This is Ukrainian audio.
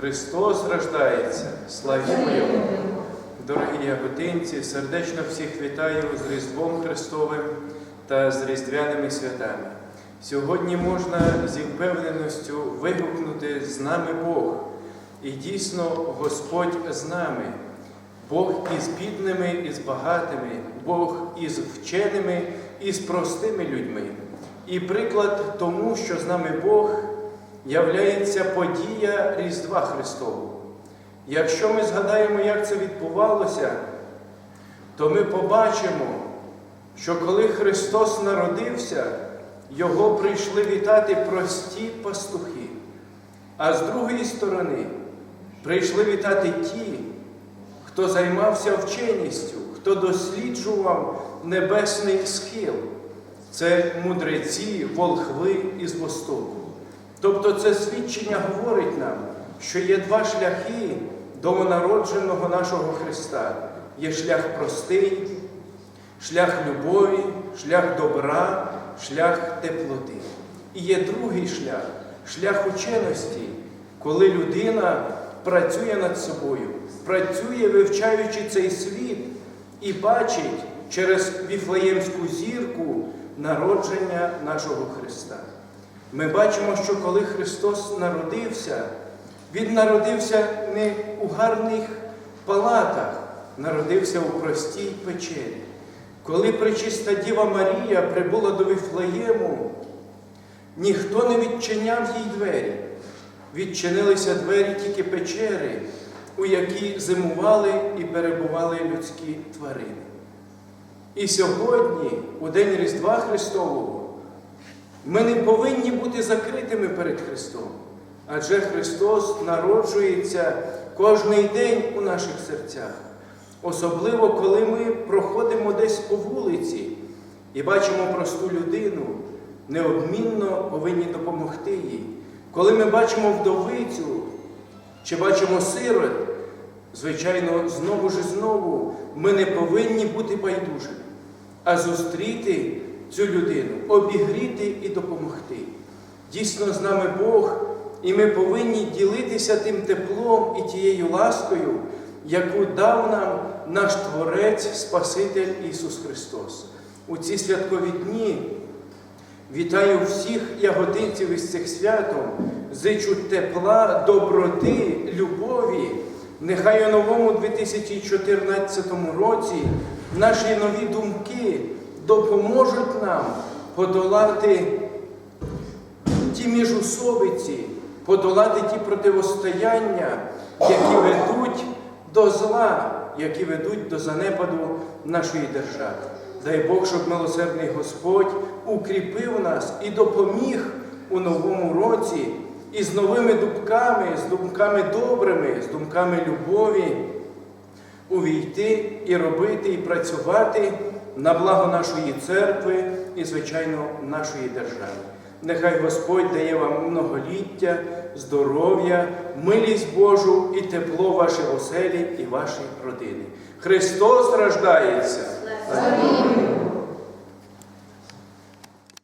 Христос рождається, славімо Його! Дорогі яготинці, сердечно всіх вітаю з Різдвом Христовим та з Різдвяними святами. Сьогодні можна зі впевненістю вигукнути з нами Бог. І дійсно Господь з нами, Бог із бідними, і з багатими, Бог із вченими, і з простими людьми. І приклад тому, що з нами Бог являється подія Різдва Христового. Якщо ми згадаємо, як це відбувалося, то ми побачимо, що коли Христос народився, Його прийшли вітати прості пастухи, а з другої сторони прийшли вітати ті, хто займався вченістю, хто досліджував небесний схил. Це мудреці, волхви із Востоку. Тобто це свідчення говорить нам, що є два шляхи до народженого нашого Христа. Є шлях простий, шлях любові, шлях добра, шлях теплоти. І є другий шлях, шлях ученості, коли людина працює над собою, працює, вивчаючи цей світ, і бачить через Віфлеємську зірку народження нашого Христа. Ми бачимо, що коли Христос народився, Він народився не у гарних палатах, народився у простій печері. Коли пречиста Діва Марія прибула до Віфлеєму, ніхто не відчиняв їй двері. Відчинилися двері тільки печери, у якій зимували і перебували людські тварини. І сьогодні, у День Різдва Христового, ми не повинні бути закритими перед Христом, адже Христос народжується кожний день у наших серцях. Особливо, коли ми проходимо десь по вулиці і бачимо просту людину, неодмінно повинні допомогти їй. Коли ми бачимо вдовицю чи бачимо сирот, звичайно, знову ж і знову ми не повинні бути байдужими, а зустріти цю людину, обігріти і допомогти. Дійсно, з нами Бог, і ми повинні ділитися тим теплом і тією ласкою, яку дав нам наш Творець, Спаситель Ісус Христос. У ці святкові дні вітаю всіх ягодинців із цих святом, зичу тепла, доброти, любові. Нехай у новому 2014 році наші нові думки допоможуть нам подолати ті міжусобиці, подолати ті противостояння, які ведуть до зла, які ведуть до занепаду нашої держави. Дай Бог, щоб милосердний Господь укріпив нас і допоміг у новому році із новими думками, з думками добрими, з думками любові увійти і робити, і працювати на благо нашої церкви і, звичайно, нашої держави. Нехай Господь дає вам многоліття, здоров'я, милість Божу і тепло вашій оселі і вашої родини. Христос рождається! Слава